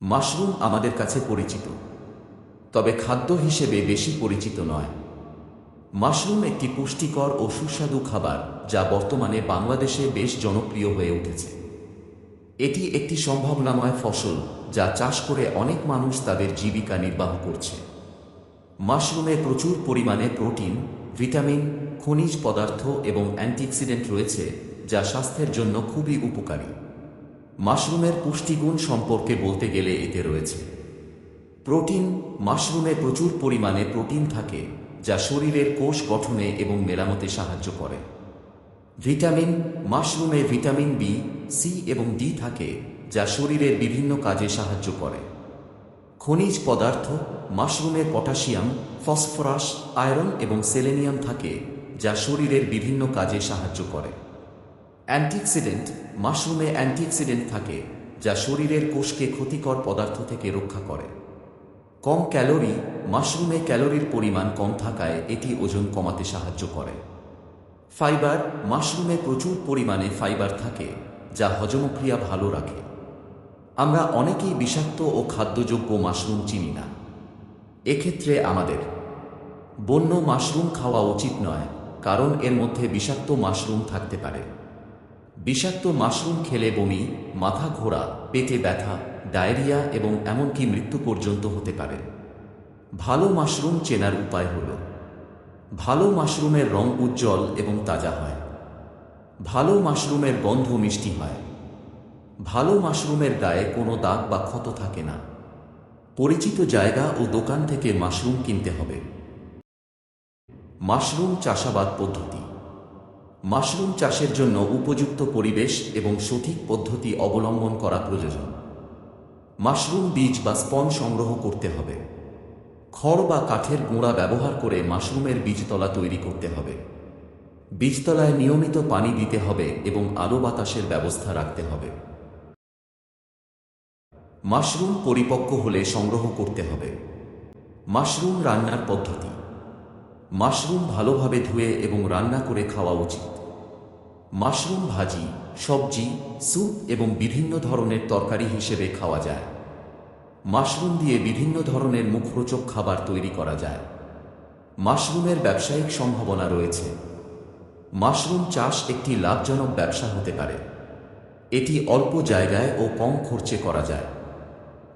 Mushroom আমাদের কাছে পরিচিত। তবে খাদ্য হিসেবে বেশি পরিচিত নয়। মাশরুম একটি পুষ্টিকর ও সুস্বাদু খাবার যা বর্তমানে বাংলাদেশে বেশ জনপ্রিয় হয়ে উঠেছে। এটি একটি সম্ভাবনাময় ফসল যা চাষ করে অনেক মানুষ তাদের জীবিকা নির্বাহ করছে। মাশরুমে প্রচুর পরিমাণে প্রোটিন, ভিটামিন, খনিজ পদার্থ এবং অ্যান্টিঅক্সিডেন্ট রয়েছে যা স্বাস্থ্যের জন্য খুবই উপকারী। মাশরুমের পুষ্টিগুণ সম্পর্কে বলতে গেলে এতে রয়েছে। প্রোটিন, মাশরুমে প্রচুর পরিমাণে প্রোটিন থাকে, যা শরীরের কোষ গঠনে এবং মেরামতে সাহায্য করে। ভিটামিন, মাশরুমে ভিটামিন বি, সি এবং ডি থাকে, যা শরীরের বিভিন্ন কাজে সাহায্য করে। খনিজ পদার্থ, মাশরুমে পটাশিয়াম, ফসফরাস, আয়রন এবং সেলেনিয়াম থাকে, যা শরীরের বিভিন্ন কাজে সাহায্য করে। অ্যান্টিঅক্সিডেন্ট মাশরুমে অ্যান্টিঅক্সিডেন্ট থাকে, যা শরীরের কোষকে ক্ষতিকর পদার্থ থেকে রক্ষা করে। কম ক্যালোরি, মাশরুমে ক্যালোরির পরিমাণ কম থাকায় এটি ওজন কমাতে সাহায্য করে। ফাইবার, মাশরুমে প্রচুর পরিমাণে ফাইবার থাকে, যা হজমক্রিয়া ভালো রাখে। আমরা অনেকেই বিষাক্ত ও খাদ্যযোগ্য মাশরুম চিনি না। এক্ষেত্রে আমাদের বন্য মাশরুম খাওয়া উচিত নয়, কারণ এর মধ্যে বিষাক্ত মাশরুম থাকতে পারে। বিষাক্ত মাশরুম খেলে বমি, মাথা ঘোরা, পেটে ব্যথা, ডায়রিয়া এবং এমনকি মৃত্যু পর্যন্ত হতে পারে। ভালো মাশরুম চেনার উপায় হল, ভালো মাশরুমের রং উজ্জ্বল এবং তাজা হয়। ভালো মাশরুমের গন্ধ মিষ্টি হয়। ভালো মাশরুমের গায়ে কোনো দাগ বা ক্ষত থাকে না। পরিচিত জায়গা ও দোকান থেকে মাশরুম কিনতে হবে। মাশরুম চাষাবাদ পদ্ধতি। মাশরুম চাষের জন্য উপযুক্ত পরিবেশ এবং সঠিক পদ্ধতি অবলম্বন করা প্রয়োজন। মাশরুম বীজ বা স্পন সংগ্রহ করতে হবে। খড় বা কাঠের গুঁড়া ব্যবহার করে মাশরুমের বীজতলা তৈরি করতে হবে। বীজতলায় নিয়মিত পানি দিতে হবে এবং আলো বাতাসের ব্যবস্থা রাখতে হবে। মাশরুম পরিপক্ক হলে সংগ্রহ করতে হবে। মাশরুম রান্নার পদ্ধতি। মাশরুম ভালোভাবে ধুয়ে এবং রান্না করে খাওয়া উচিত। মাশরুম ভাজি, সবজি, স্যুপ এবং বিভিন্ন ধরনের তরকারি হিসেবে খাওয়া যায়। মাশরুম দিয়ে বিভিন্ন ধরনের মুখরোচক খাবার তৈরি করা যায়। মাশরুমের ব্যবসায়িক সম্ভাবনা রয়েছে। মাশরুম চাষ একটি লাভজনক ব্যবসা হতে পারে। এটি অল্প জায়গায় ও কম খরচে করা যায়।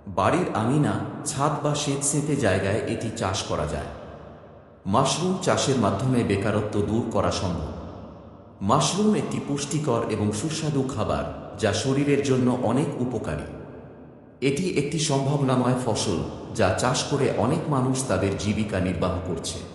বাড়ির আঙিনা, ছাদ বা সেতে জায়গায় এটি চাষ করা যায়। মাশরুম চাষের মাধ্যমে বেকারত্ব দূর করা সম্ভব। মাশরুম একটি পুষ্টিকর এবং সুস্বাদু খাবার যা শরীরের জন্য অনেক উপকারী। এটি একটি সম্ভাবনাময় ফসল যা চাষ করে অনেক মানুষ তাদের জীবিকা নির্বাহ করছে।